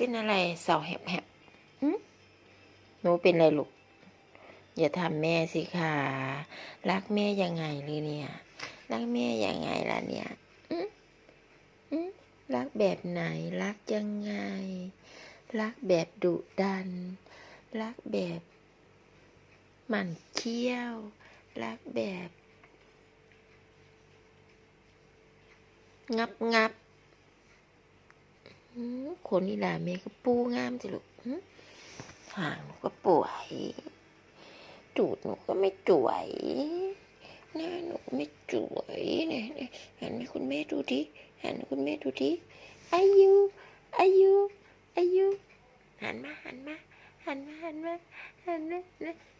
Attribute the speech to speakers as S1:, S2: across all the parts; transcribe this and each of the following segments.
S1: เป็นอะไรเสาแหบแหบๆหนูเป็นอะไรลูก อย่าทำแม่สิค่ะ รักแม่ยังไงเลยเนี่ย รักแม่ยังไงล่ะเนี่ยอืมอืมรักแบบไหน รักยังไง รักแบบดุดัน รักแบบหมั่นเคี้ยว รักแบบ งับงับ คนนี่ล่ะแม่ก็ปูงามจิลูกหึหางหนูก็ป่วย จูดหนูก็ไม่จวยหน้าหนูไม่จวยเนี่ยเหันให้คุณแม่ดูดิหันคุณแม่ดูดิอายุอายุอายุหันมาหันมาหันมาหันมาหันมา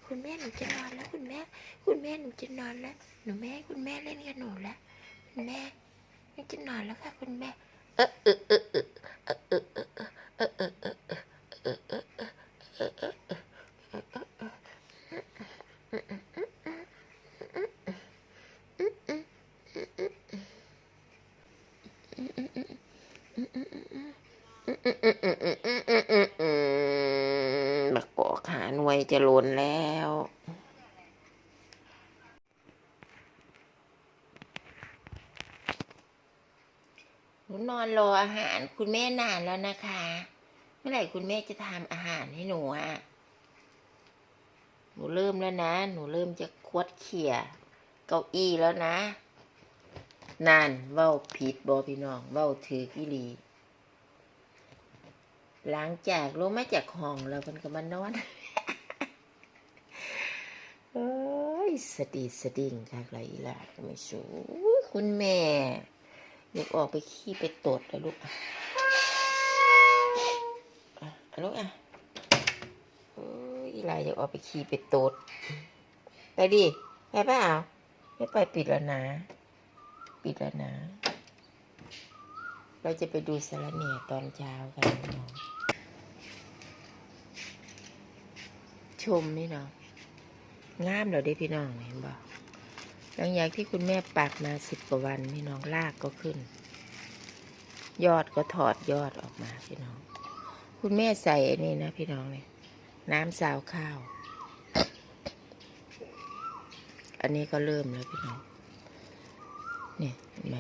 S1: คุณแม่หนูจะนอนแล้ว คุณแม่ คุณแม่หนูจะนอนแล้ว หนูแม่คุณแม่เล่นกับหนูแล้วคุณแม่หนูจะนอนแล้วค่ะ คุณแม่ บักปอกขาหน่วยจะล้นแล้ว หนูนอนรออาหารคุณแม่นานแล้วนะคะ เมื่อไหร่คุณแม่จะทำอาหารให้หนูอะ หนูเริ่มแล้วนะ หนูเริ่มจะคดเขี่ยเก้าอี้แล้วนะ นานเว้าผิดบอพี่น้องเว้าถือกิลี หลังจากลงมาจากห้องแล้วมันก็มานอนเอ้ยสะดีสะดิ่งคักไรล่ะไม่สู้คุณแม่ อยากออกไปขี้ไปตดแล้วลูกอะลูกอะเอ้ยอีล่ะอยากออกไปขี้ไปตดไปดิไปเปล่าไม่ไปปิดแล้วนะ ปิดแล้วนะ เราจะไปดูสารเนียตอนเช้ากันน้องชมนี่เนาะงามเราได้พี่น้องเห็นบ่ หลังจากที่คุณแม่ปักมาสิบกว่าวันพี่น้องลากก็ขึ้น ยอดก็ถอดยอดออกมาพี่น้อง คุณแม่ใส่นนี่นะพี่น้องเนี่ยน้ำสาวข้าว อันนี้ก็เริ่มแล้วพี่น้องเนี่ยเห็นไหม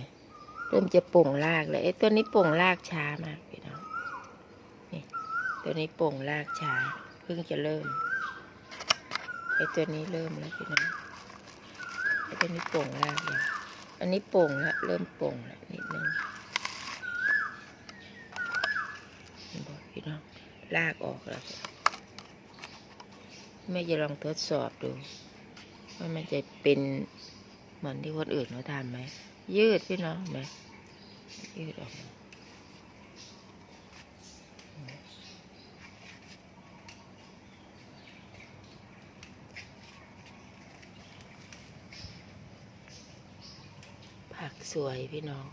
S1: เริ่มจะป่งลากเลยไอ้ตัวนี้ป่งลากช้ามากพี่น้องนี่ตัวนี้ป่งลากช้า เพิ่งจะเริ่มไอ้ตัวนี้เริ่มแล้วพี่น้อง ไอ้ตัวนี้โป่งลากแล้วอันนี้โป่งแล้วเริ่มโป่งแล้วนิดนึงเห็นบอกพี่น้องลากออกแล้วแม่จะลองทดสอบดู ว่ามันจะเป็นเหมือนที่คนอื่นเขาทำไหมยืดพี่น้องเห็นไหมยืดออกมา สวยพี่น้อง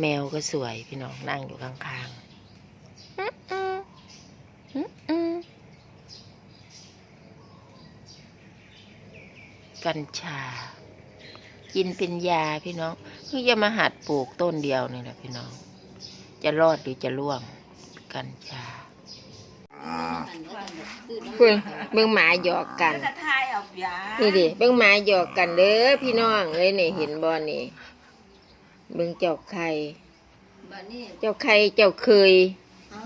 S1: แมวก็สวยพี่น้องนั่งอยู่ข้างๆอื้ออื้ออื้ออื้อกัญชา กินเป็นยาพี่น้องเพิ่งจะมาหัดปลูกต้นเดียวนี่แหละพี่น้อง จะรอดหรือจะร่วง กัญชาเบิ่งเบิ่งหมาหยอกกัน
S2: จะทายเอายา
S1: นี่ดิเบิ่งหมาหยอกกันเด้อพี่น้องเอ้ยนี่เห็นบ่นี่ เบิ่งเจ้าไข่
S3: บัดนี้
S1: เจ้าไข่เจ้าเคย
S3: เอา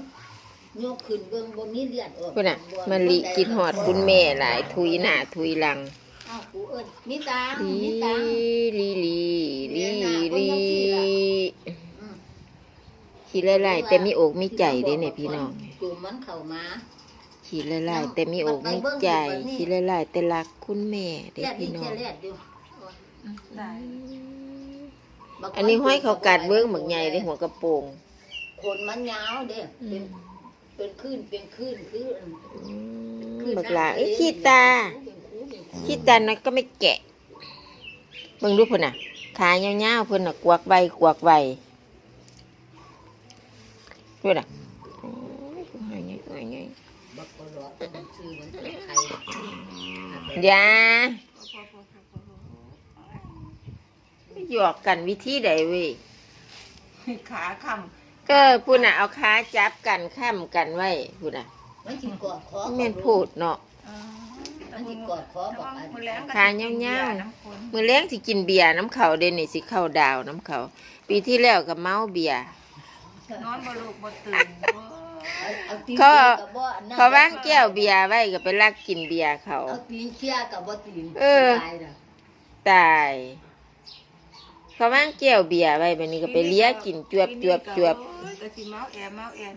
S3: โยกขึ้นเบิ่งบ่มีเลือดออก
S1: พุ่นน่ะมันลิกินหอดคุณแม่หลายทุยหน้าทุยหลัง
S3: เอากูเอิ้นมีตัง
S1: ลี
S3: มีตัง
S1: ลีลีลีลี
S3: อืม
S1: ขี้ไล่ๆแต่มีอกมีใจเด้เนี่ยพี่น้อง
S3: จูบมันเข้ามา
S1: ขี้ไล่ๆแต่มีอกมีใจขี้ไล่ๆแต่รักคุณแม่เด้
S3: เลือด
S1: พี่
S3: นี่
S1: น้อ
S3: แค่
S1: ง
S3: เลือดอยู่
S2: ได้
S3: บัก
S1: อันนี้ห้อยเขากัดเบิ้งหมึกใหญ่ในหัวกระโปรง
S3: ขนมันยาวเด้เป็นเป็นคลื่นเป็นคลื่นคือ
S1: อืม
S3: คลื่น
S1: บักหลา
S3: น้ำ
S1: เอ้ย
S3: เป็น
S1: ขี้ตา
S3: เป็นคูเป็นคู
S1: ขี้ตานะก็ไม่แกะเบิ่งดูพุ่นน่ะขายาวๆพุ่นน่ะกวักใบกวักใบดูน่ะโอ้ยหายไงหายไง
S3: บักกะหลอดมันชื่อมันเป็นไข่
S1: อยา หยอกกันวิธีใดเว้ย
S2: ขาค
S1: ก็พูดน่ะเอาขาจับกันข้ามกันไว้พูดน่ะ
S3: มันสิกอดคอ
S1: แม่นพูดเนาะ
S3: มันสิกอดคอบอกอัน
S2: มือแรงก็
S1: ขาเงาๆมือเลี้ยงสิกินเบียร์น้ำเขาเด่นนี่สิเข้าดาวน้ำเขา ปีที่แล้วก็เมาเบียร์
S2: นอนบ่ลูกบ่ตื่น
S3: เอาเอาตีน
S1: เขา
S3: เชี่ยกับบ่อันนั้น
S1: เขาว่างแก้วเบียร์ไว้ก็ไปลักกินเบียร์เขา
S3: เอาตีนเชี่ยกับบ่ตีน
S1: เออ
S3: ตายน่ะ
S1: ตาย เขาว่างแก้วเบียร์ไว้บันนี้ก็ไปเลี้ยกินจวบจวบจวบ
S2: ก็สิเมาแอเมาแอน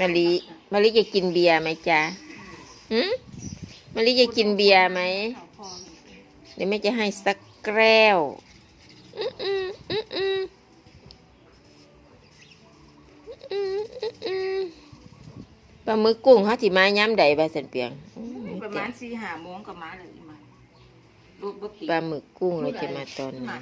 S1: มะลิมะลิจะกินเบียร์ไหมจ๊ะหืมมะลิจะกินเบียร์ไหม
S2: เขาพอ
S1: เดี๋ยวแม่จะให้สักแก้วอืมอืมอืมอืมอืมอืมอืมปลาหมึกกุ้งเขาสิมาย้ำใดบาสันเปียงอืม
S2: ประมาณ4-5โมงก็มาเลยมาลูกบ่ตื่น
S1: ปลาหมึกกุ้งเราจะมาตอนไหน
S2: มา